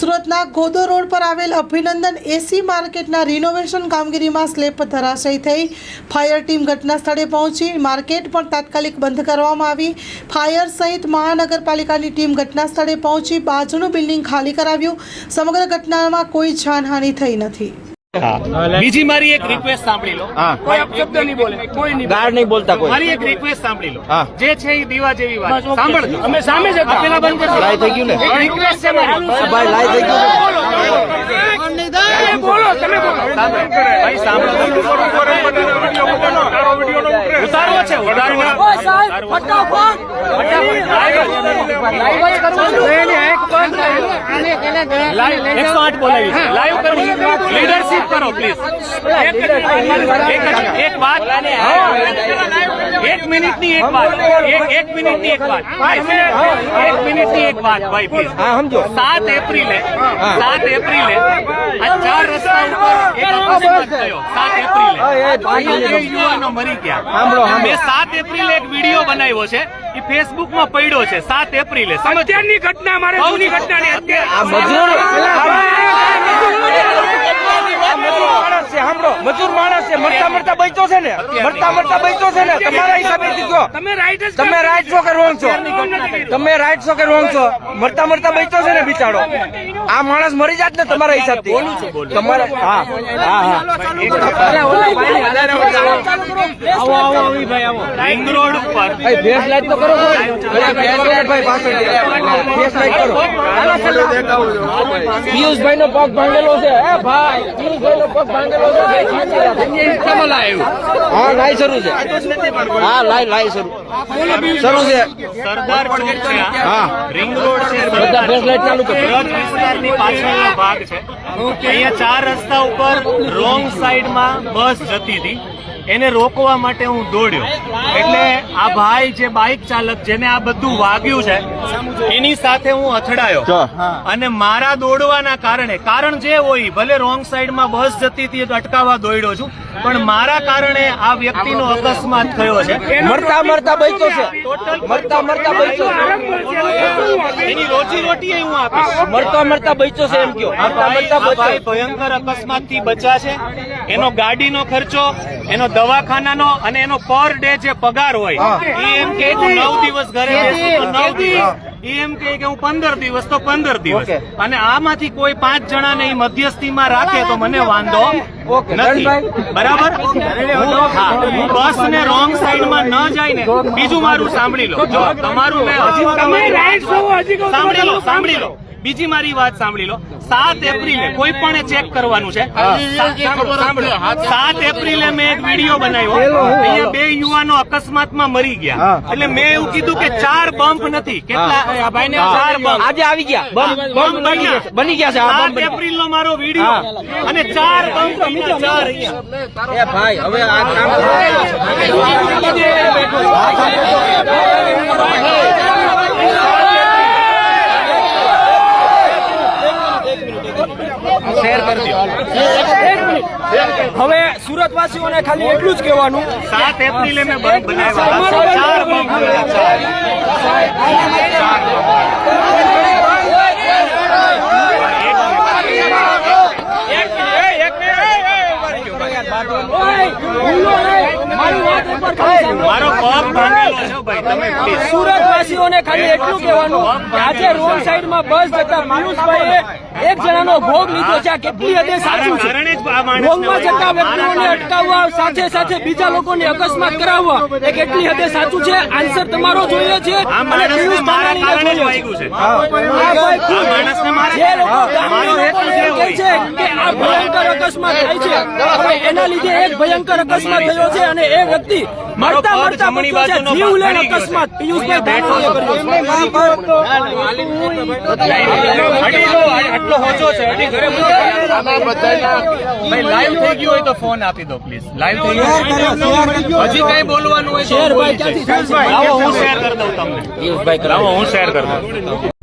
સુરતના ગોદો રોડ પર આવેલ અભિનંદન એસી માર્કેટના રિનોવેશન કામગીરીમાં સ્લેબ ધરાશયી થઈ. ફાયર ટીમ ઘટના સ્થળે પહોંચી. માર્કેટ પણ તાત્કાલિક બંધ કરવામાં આવી. ફાયર સહિત મહાનગરપાલિકાની ટીમ ઘટના સ્થળે પહોંચી. બાજુનું બિલ્ડિંગ ખાલી કરાવ્યું. સમગ્ર ઘટનામાં કોઈ જાનહાનિ થઈ નથી. બીજી મારી એક રિક્વેસ્ટ સાંભળી લો. કોઈ અપશબ્દ નહીં બોલે. કોઈ નહીં ગાળ નહીં બોલતા કોઈ. મારી એક રિક્વેસ્ટ સાંભળી લો. જે છે એ દીવા જેવી વાત. સાંભળજો. અમે સામે જ હતા. પેલા બંધ કરજો. લાઈ થઈ ગયું ને? રિક્વેસ્ટ છે મારી. ભાઈ લાઈ થઈ ગયું બોલો તમે બોલો. ભાઈ સાંભળો ઉતારવો છે ઉતારવો એકસો આઠ બોલાવી. છે લાઈવ કરવું લીડરશીપ કરો પ્લીઝ એક વાત એક વાત. એક મિનિટની એક વાત. એક એક મિનિટની એક વાત. એક મિનિટની એક વાત ભાઈ પ્લીઝ સમજો. સાત એપ્રિલે સાત એપ્રિલે આ ચાર રસ્તા ઉપર એક અકસ્માત થયો. સાત એપ્રિલે. યુવાનો મરી ગયા. મેં સાત એપ્રિલે એક વીડિયો બનાવ્યો છે. એ ફેસબુકમાં પડ્યો છે સાત એપ્રિલે અત્યારની ઘટના મારે જૂની ઘટના. ને આ મજૂર માણસ છે મજૂર માણસ છે મરતા મરતા બચતો છે ને? મરતા મરતા બચતો છે ને? તમારા હિસાબે કયો તમે રાઈટ તમે રાઈટ છો કે રોંગ છો? તમે રાઈટ છો કે રોંગ છો? મરતા મરતા બચતો છે ને બિચારો? આ માણસ મરી જાત ને તમારા હિસાબથી. તમારા હા. હા હા. રિંગ રોડ ઉપર. ભાઈ ફેસ લાઈટ તો કરો ફેસ લાઈટ ભાઈ પાછળ. ફેસ લાઈટ કરો. પિયુષભાઈ નો પગ ભાંગેલો છે. એ ભાઈ પિયુષભાઈ નો પગ ભાંગેલો છે. હા લાઈ શરૂ છે. હા લાઈ લાઈ શરૂ. શરૂ છે. સરદાર ચોક છે હા. રિંગ રોડ છે બધા ફેસ લાઈટ ચાલુ કરો. બ્રજ વિસ્તારની પાછળનો ભાગ છે. અહીંયા ચાર રસ્તા ઉપર રોંગ સાઈડમાં બસ જતી હતી. એને રોકવા માટે હું દોડ્યો. એટલે આ ભાઈ જે બાઇક ચાલક જેને આ બધું વાગ્યું છે એની સાથે હું અથડાયો. અને મારા દોડવાના કારણે કારણ જે હોય ભલે રોંગ સાઈડમાં બસ જતી હતી અટકાવવા દોડ્યો છું પણ મારા કારણે આ વ્યક્તિનો અકસ્માત થયો છે. મરતા મરતા બચ્યો છે. મરતા મરતા બચ્યો છે. એની રોજી રોટી હું આપીશ. મરતા મરતા બચ્યો છે એમ કયો. મરતા મરતા ભાઈ ભયંકર અકસ્માતથી બચ્યા છે. એનો ગાડીનો ખર્ચો એનો દવાખાનાનો અને એનો પર ડે જે પગાર હોય એ એમ કે તું નવ દિવસ ઘરે બેસું તો નવ દિવસ. એ એમ કે કે હું પંદર દિવસ તો પંદર દિવસ. અને આમાંથી કોઈ પાંચ જણાને ઈ મધ્યસ્થીમાં રાખે તો મને વાંધો નથી. બરાબર? હું બસ ને રોંગ સાઈડમાં ન જાય ને બીજું મારું સાંભળી લો. જો તમારું મેં હજી તમારી સાંભળી લો સાંભળી લો. બીજી મારી વાત સાંભળી લો. સાત એપ્રિલે કોઈ પણ ચેક કરવાનું છે. સાત એપ્રિલે મેં એક વીડિયો બનાવ્યો. અહીંયા બે યુવાનો અકસ્માતમાં મરી ગયા. એટલે મેં એવું કીધું કે ચાર બમ્પ નથી. કેટલા? ભાઈ ચાર બમ્પ. આજે આવી ગયા. બમ્પ બન્યા. બની ગયા છે. સાત એપ્રિલ નો મારો વીડિયો. અને ચાર બમ્પ ચાર ભાઈ હવે આ કામ શેર કરી દો હવે સુરતવાસીઓને ખાલી એટલું જ કહેવાનું. સાત એપ્રિલે મેં બંધ બનાવ્યા, ચાર મારો પગ તમે સુરતવાસીઓને ખાલી એટલું કહેવાનું કે આજે રોડ સાઈડમાં બસ જતા પિયુષભાઈએ એક જણાનો ભોગ લીધો છે. આ કેટલી હદે સાચું છે? ભોગમાં જતા. વ્યક્તિઓને અટકાવવા સાથે સાથે બીજા લોકોને અકસ્માત કરાવવા એ કેટલી હદે સાચું છે? આન્સર તમારો જોઈએ છે. અને પિયુષ મારા કારણે જોઈએ છે. જે લોકો ગામના છે કે આ ભયંકર અકસ્માત થાય છે. અને એના લીધે એક ભયંકર અકસ્માત થયો છે અને એ વ્યક્તિ મારો મરતા મરતા જમણી છે બાજુનો જીવ લેણ ભાંગી ગયો છે. અકસ્માત. પિયુષભાઈ ધાનોએ કર્યો છે. આટલો હોચો છે. અડી ઘરે ભાઈ લાઈવ થઈ ગયું હોય તો ફોન આપી દો પ્લીઝ લાઈવ થઈ ગયું હજી કઈ બોલવાનું હોય શેર ભાઈ ક્યાંથી શેર કરી દઉં તમને. પિયુષભાઈ હું શેર કરી દઉં.